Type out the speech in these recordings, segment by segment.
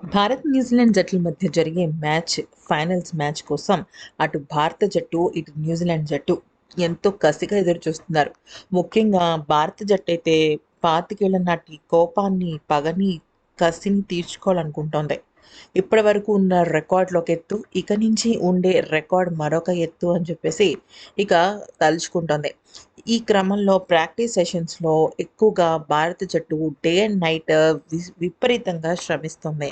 Bharat New Zealand జట్ల మధ్య జరిగే మ్యాచ్ ఫైనల్స్ మ్యాచ్ కోసం అటు భారత జట్టు ఇటు న్యూజిలాండ్ జట్టు ఎంతో కసిగా ఎదురు చూస్తున్నారు ముఖ్యంగా భారత జట్టు అయితే పాతికేళ్ళ నాటి కోపాన్ని పగని కసిని తీర్చుకోవాలనుకుంటోంది. ఇప్పటి వరకు ఉన్న రికార్డులు ఒక ఎత్తు ఇక నుంచి ఉండే రికార్డ్ మరొక ఎత్తు అని చెప్పేసి ఇక తలుచుకుంటోంది. ఈ క్రమంలో ప్రాక్టీస్ సెషన్స్లో ఎక్కువగా భారత జట్టు డే అండ్ నైట్ విపరీతంగా శ్రమిస్తుంది.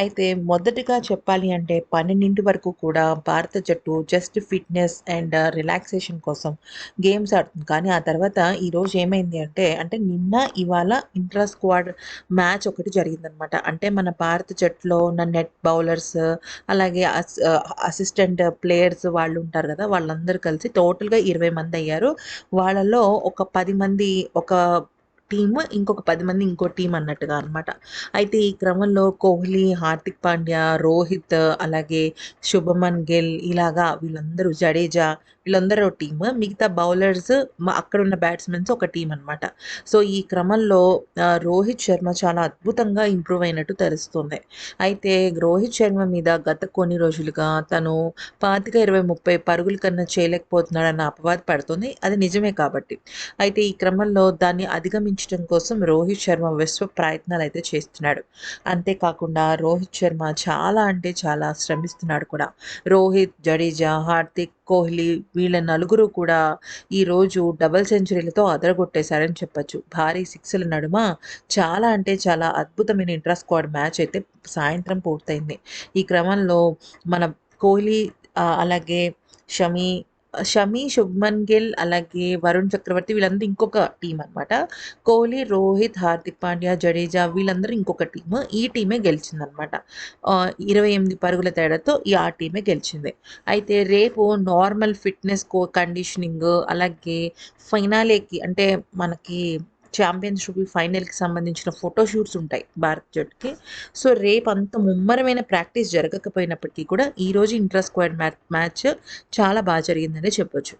అయితే మొదటిగా చెప్పాలి అంటే పన్నెండింటి వరకు కూడా భారత జట్టు జస్ట్ ఫిట్నెస్ అండ్ రిలాక్సేషన్ కోసం గేమ్స్ ఆడుతుంది. కానీ ఆ తర్వాత ఈరోజు ఏమైంది అంటే అంటే నిన్న ఇవాళ ఇంట్రా స్క్వాడ్ మ్యాచ్ ఒకటి జరిగిందనమాట. అంటే మన భారత జట్టులో ఉన్న నెట్ బౌలర్స్ అలాగే అస్ అసిస్టెంట్ ప్లేయర్స్ వాళ్ళు ఉంటారు కదా వాళ్ళందరూ కలిసి టోటల్గా ఇరవై మంది అయ్యారు. వాళ్ళలో ఒక పది మంది ఒక టీమ్ ఇంకొక పది మంది ఇంకో టీం అన్నట్టుగా అనమాట అయితే ఈ క్రమంలో కోహ్లీ హార్దిక్ పాండ్యా రోహిత్ అలాగే శుభమన్ గిల్ ఇలాగా వీళ్ళందరూ జడేజా వీళ్ళందరూ టీమ్. మిగతా బౌలర్స్ అక్కడ ఉన్న బ్యాట్స్మెన్స్ ఒక టీం అనమాట సో ఈ క్రమంలో రోహిత్ శర్మ చాలా అద్భుతంగా ఇంప్రూవ్ అయినట్టు తెలుస్తుంది. అయితే రోహిత్ శర్మ మీద గత కొన్ని రోజులుగా తను పాతిక ఇరవై ముప్పై పరుగుల కన్నా చేయలేకపోతున్నాడన్న అపవాదం పడుతుంది. అది నిజమే కాబట్టి. అయితే ఈ క్రమంలో దాన్ని సాధించడం కోసం రోహిత్ శర్మ విశ్వ ప్రయత్నాలు అయితే చేస్తున్నాడు. అంతేకాకుండా రోహిత్ శర్మ చాలా అంటే చాలా శ్రమిస్తున్నాడు కూడా. రోహిత్ జడేజా హార్దిక్ కోహ్లీ వీళ్ళ నలుగురు కూడా ఈరోజు డబల్ సెంచరీలతో అదరగొట్టేశారని చెప్పచ్చు. భారీ సిక్స్ల నడుమ చాలా అంటే చాలా అద్భుతమైన ఇంట్రా స్క్వాడ్ మ్యాచ్ అయితే సాయంత్రం పూర్తయింది. ఈ క్రమంలో మన కోహ్లీ అలాగే షమీ షమి శుభ్మన్ గిల్ అలాగే వరుణ్ చక్రవర్తి వీళ్ళందరూ ఇంకొక టీం అనమాట కోహ్లీ రోహిత్ హార్దిక్ పాండ్యా జడేజా వీళ్ళందరూ ఇంకొక టీము ఈ టీమే గెలిచిందనమాట ఇరవై ఎనిమిది పరుగుల తేడాతో ఈ ఆ టీమే గెలిచింది. అయితే రేపు నార్మల్ ఫిట్నెస్ కో కండిషనింగ్ అలాగే ఫైనాలేకి అంటే మనకి ఛాంపియన్షిప్ ఫైనల్కి సంబంధించిన ఫోటోషూట్స్ ఉంటాయి భారత్ జట్టుకి. సో రేపు అంత ముమ్మరమైన ప్రాక్టీస్ జరగకపోయినప్పటికీ కూడా ఈరోజు ఇంట్రా స్క్వాడ్ మ్యాచ్ చాలా బాగా జరిగిందనే చెప్పొచ్చు.